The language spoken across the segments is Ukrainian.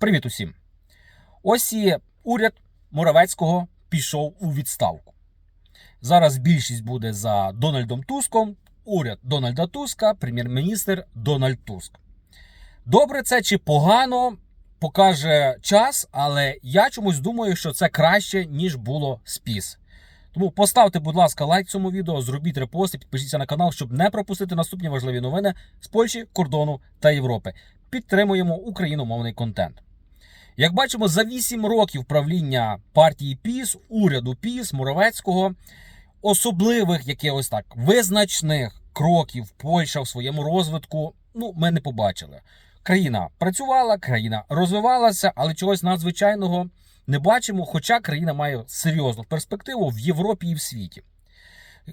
Привіт усім! Ось і уряд Моравецького пішов у відставку. Зараз більшість буде за Дональдом Туском, уряд Дональда Туска, прем'єр-міністр Дональд Туск. Добре це чи погано покаже час, але я чомусь думаю, що це краще, ніж було з ПІС. Тому поставте, будь ласка, лайк цьому відео, зробіть репост і підпишіться на канал, щоб не пропустити наступні важливі новини з Польщі, кордону та Європи. Підтримуємо україномовний контент. Як бачимо, за 8 років правління партії ПІС, уряду ПІС, Моровецького, особливих якихось так визначних кроків Польща в своєму розвитку, ну, ми не побачили. Країна працювала, країна розвивалася, але чогось надзвичайного не бачимо, хоча країна має серйозну перспективу в Європі і в світі.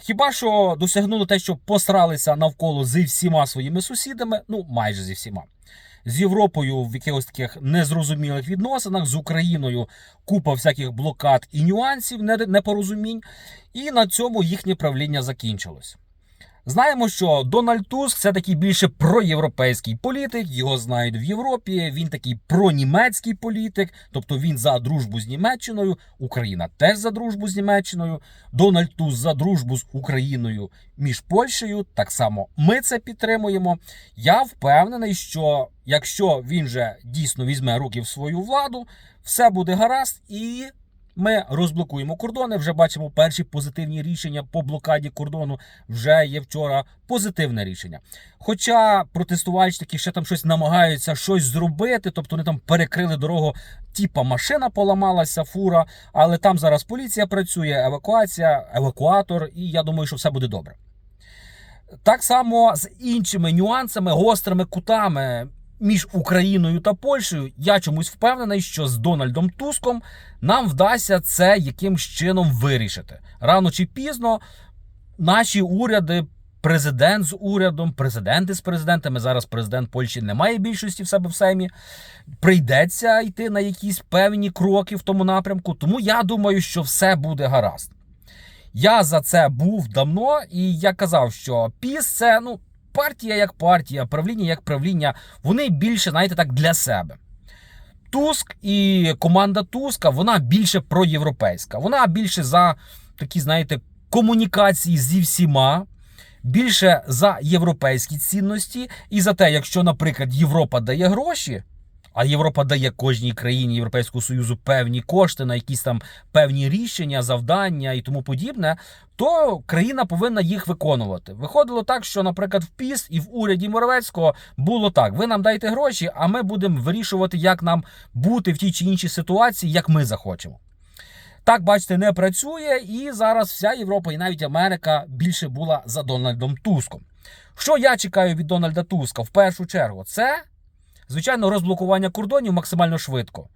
Хіба що досягнули те, що посралися навколо зі всіма своїми сусідами, ну майже зі всіма. З Європою в якихось таких незрозумілих відносинах, з Україною купа всяких блокад і нюансів, не- непорозумінь, і на цьому їхнє правління закінчилось. Знаємо, що Дональд Туск це такий більше проєвропейський політик, його знають в Європі. Він такий пронімецький політик, тобто він за дружбу з Німеччиною, Україна теж за дружбу з Німеччиною. Дональд Туск за дружбу з Україною між Польщею. Так само ми це підтримуємо. Я впевнений, що якщо він же дійсно візьме руки в свою владу, все буде гаразд і. Ми розблокуємо кордони. Вже бачимо перші позитивні рішення по блокаді кордону. Вже є вчора позитивне рішення. Хоча протестувальники ще там щось намагаються щось зробити, тобто вони там перекрили дорогу, типа машина поламалася, фура, але там зараз поліція працює, евакуація, евакуатор, і я думаю, що все буде добре. Так само з іншими нюансами, гострими кутами між Україною та Польщею. Я чомусь впевнений, що з Дональдом Туском нам вдасться це якимсь чином вирішити. Рано чи пізно наші уряди. Президент з урядом, президенти з президентами. Зараз президент Польщі не має більшості в себе в Сеймі. Прийдеться йти на якісь певні кроки в тому напрямку. Тому я думаю, що все буде гаразд. Я за це був давно, і я казав, що піс це ну партія як партія, правління як правління. Вони більше, знаєте, так для себе. Туск і команда Туска вона більше проєвропейська. Вона більше за такі, знаєте, комунікації зі всіма. Більше за європейські цінності і за те, якщо, наприклад, Європа дає гроші, а Європа дає кожній країні Європейського Союзу певні кошти на якісь там певні рішення, завдання і тому подібне, то країна повинна їх виконувати. Виходило так, що, наприклад, в ПІС і в уряді Моровецького було так: ви нам дайте гроші, а ми будемо вирішувати, як нам бути в тій чи іншій ситуації, як ми захочемо. Так, бачите, не працює, і зараз вся Європа і навіть Америка більше була за Дональдом Туском. Що я чекаю від Дональда Туска в першу чергу? Це, звичайно, розблокування кордонів максимально швидко.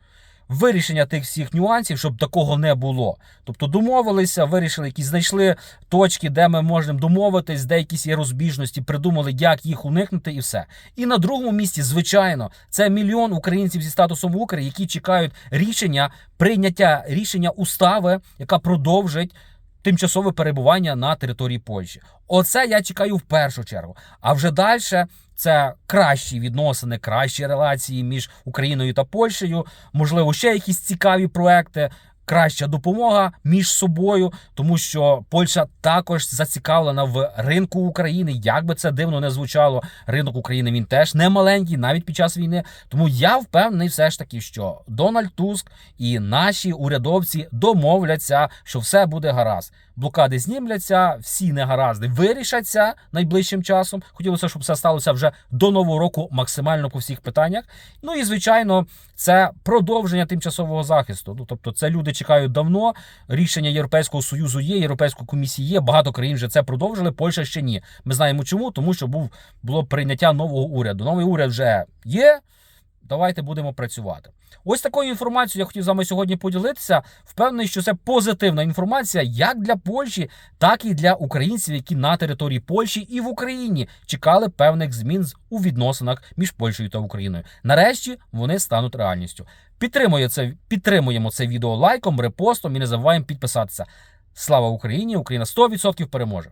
Вирішення тих всіх нюансів, щоб такого не було. Тобто домовилися, вирішили, якісь знайшли точки, де ми можемо домовитись, де якісь є розбіжності, придумали, як їх уникнути, і все. І на другому місці, звичайно, це мільйон українців зі статусом Укр, які чекають рішення прийняття рішення устави, яка продовжить. Тимчасове перебування на території Польщі. Оце я чекаю в першу чергу. А вже далі це кращі відносини, кращі релації між Україною та Польщею. Можливо, ще якісь цікаві проекти. Краща допомога між собою, тому що Польща також зацікавлена в ринку України. Як би це дивно не звучало, ринок України він теж не маленький, навіть під час війни. Тому я впевнений, все ж таки, що Дональд Туск і наші урядовці домовляться, що все буде гаразд. Блокади знімляться, всі негаразди вирішаться найближчим часом. Хотілося, щоб все сталося вже до нового року, максимально по всіх питаннях. Ну і звичайно, це продовження тимчасового захисту. Ну тобто, це люди чекають давно. Рішення Європейського союзу є, Європейської комісії є. Багато країн вже це продовжили. Польща ще ні. Ми знаємо чому, тому що був було прийняття нового уряду. Новий уряд вже є. Давайте будемо працювати. Ось такою інформацією я хотів з вами сьогодні поділитися. Впевнений, що це позитивна інформація як для Польщі, так і для українців, які на території Польщі і в Україні чекали певних змін у відносинах між Польщею та Україною. Нарешті вони стануть реальністю. Підтримує це, підтримуємо це відео лайком, репостом і не забуваємо підписатися. Слава Україні! Україна 100% переможе!